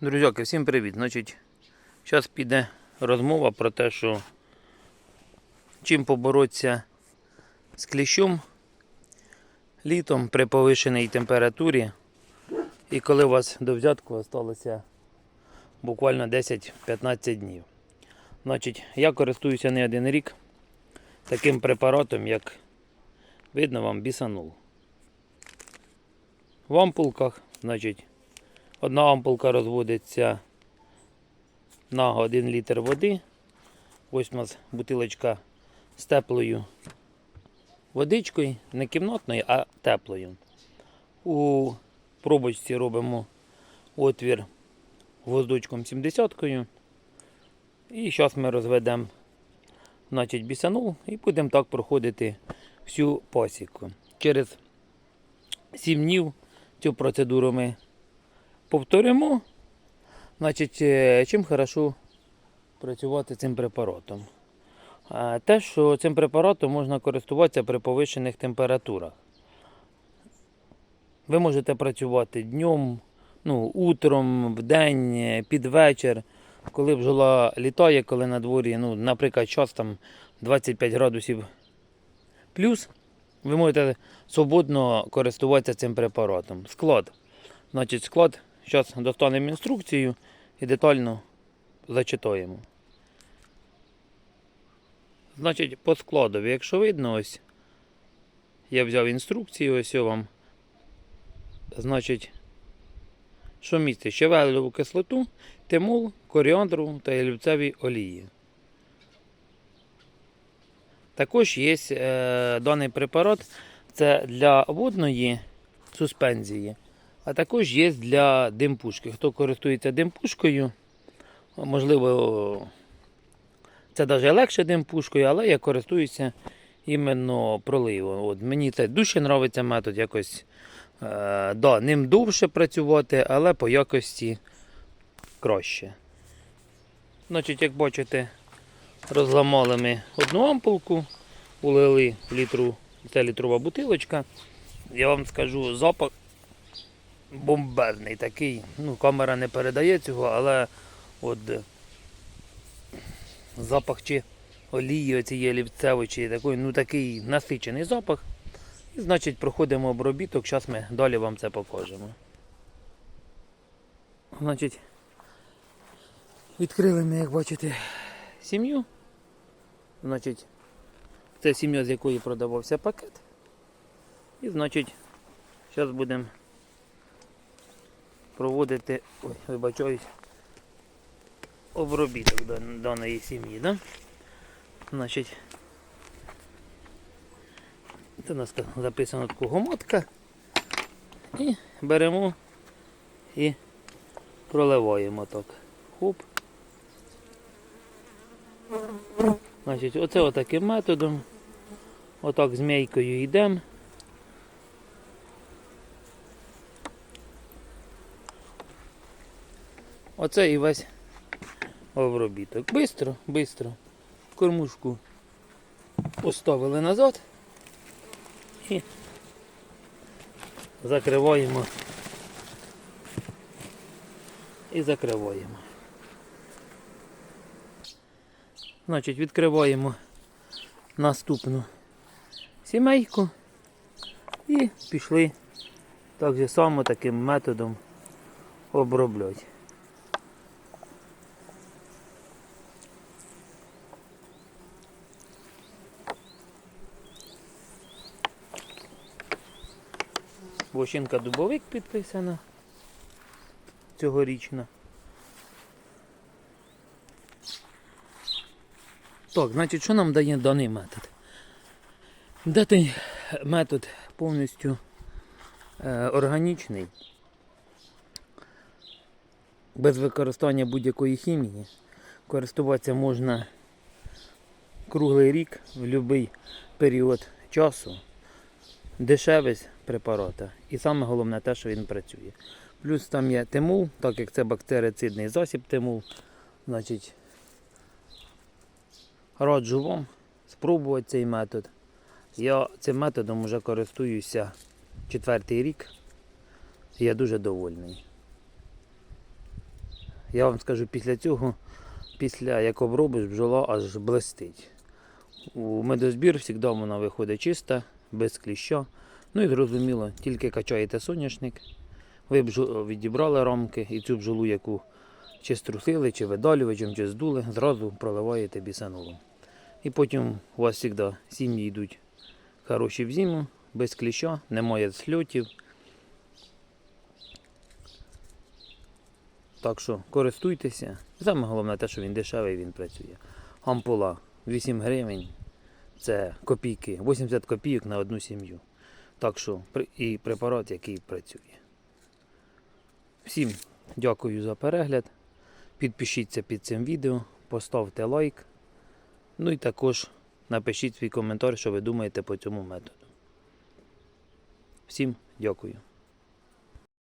Друзяки, всім привіт. Значить, зараз піде розмова про те, що чим поборотися з кліщом літом при повишеній температурі. І коли у вас до взятку залишилося буквально 10-15 днів. Значить, я користуюся не один рік таким препаратом, як видно вам бісанул. В ампулках, значить, Одна ампулка розводиться на 1 літр води. Ось у нас бутилочка з теплою водичкою, не кімнатною, а теплою. У пробочці робимо отвір гвоздочком 70-кою. І зараз ми розведемо значить, бісанул і будемо так проходити всю пасіку. Через 7 днів цю процедуру ми повторимо. Значить, е, чим хорошо працювати цим препаратом? Те, що цим препаратом можна користуватися при повищених температурах. Ви можете працювати днем, ну, утром, вдень, е, під вечір, коли бджола літає, коли на дворі, ну, наприклад, час там 25 градусів плюс, ви можете свободно користуватися цим препаратом. Склад. Значить, склад Зараз достанемо інструкцію і детально зачитаємо. Значить, по складові, якщо видно, ось я взяв інструкцію, ось я вам. Значить, що містить? Щавелеву кислоту, тимул, коріандру та ялівцеві олії. Також є е, даний препарат це для водної суспензії. А також є для димпушки. Хто користується димпушкою, можливо, це навіть легше димпушкою, але я користуюся іменно проливом. От Мені це дуже подобається метод якось. Е, да, Ним довше працювати, але по якості краще. Значить, як бачите, розламали ми одну ампулку, улили літру, це літрова бутилочка. Я вам скажу запах бомбезний такий. Ну, камера не передає цього, але от запах чи олії оцієї лівцевої, чи ну такий насичений запах. І значить проходимо обробіток, зараз ми далі вам це покажемо. Значить, відкрили ми, як бачите, сім'ю. Значить, це сім'я, з якої продавався пакет. І значить, зараз будемо проводити ой, вибачаюсь, обробіток даної сім'ї. Да? Значить, це у нас так записано такого мотка. І беремо і проливаємо так. Хоп. Значить, оце отаким методом. Отак змійкою йдемо. Оце і весь обробіток. Бистро, бистро. Кормушку поставили назад і закриваємо. І закриваємо. Значить, відкриваємо наступну сімейку і пішли так же само таким методом обробляти. Вощинка дубовик підписана цьогорічна. Так, значить, що нам дає даний метод? Даний метод повністю е, органічний, без використання будь-якої хімії. Користуватися можна круглий рік в будь-який період часу. Дешевість препарата. І саме головне те, що він працює. Плюс там є тимул, так як це бактерицидний засіб тимул. Значить, раджу вам спробувати цей метод. Я цим методом вже користуюся четвертий рік. І я дуже довольний. я вам скажу після цього, після як обробиш, бджола аж блистить. У медозбір завжди вона виходить чиста, без кліща. Ну і зрозуміло, тільки качаєте соняшник, ви бджо- відібрали рамки і цю бджолу, яку чи струсили, чи видалювачем, чи здули, зразу проливаєте бісанолом. І потім у вас завжди сім'ї йдуть хороші в зиму, без кліща, немає сльотів. Так що користуйтеся. Саме головне те, що він дешевий, він працює. Ампула 8 гривень. Це копійки, 80 копійок на одну сім'ю. Так що і препарат, який працює. Всім дякую за перегляд. Підпишіться під цим відео, поставте лайк. Ну і також напишіть свій коментар, що ви думаєте по цьому методу. Всім дякую.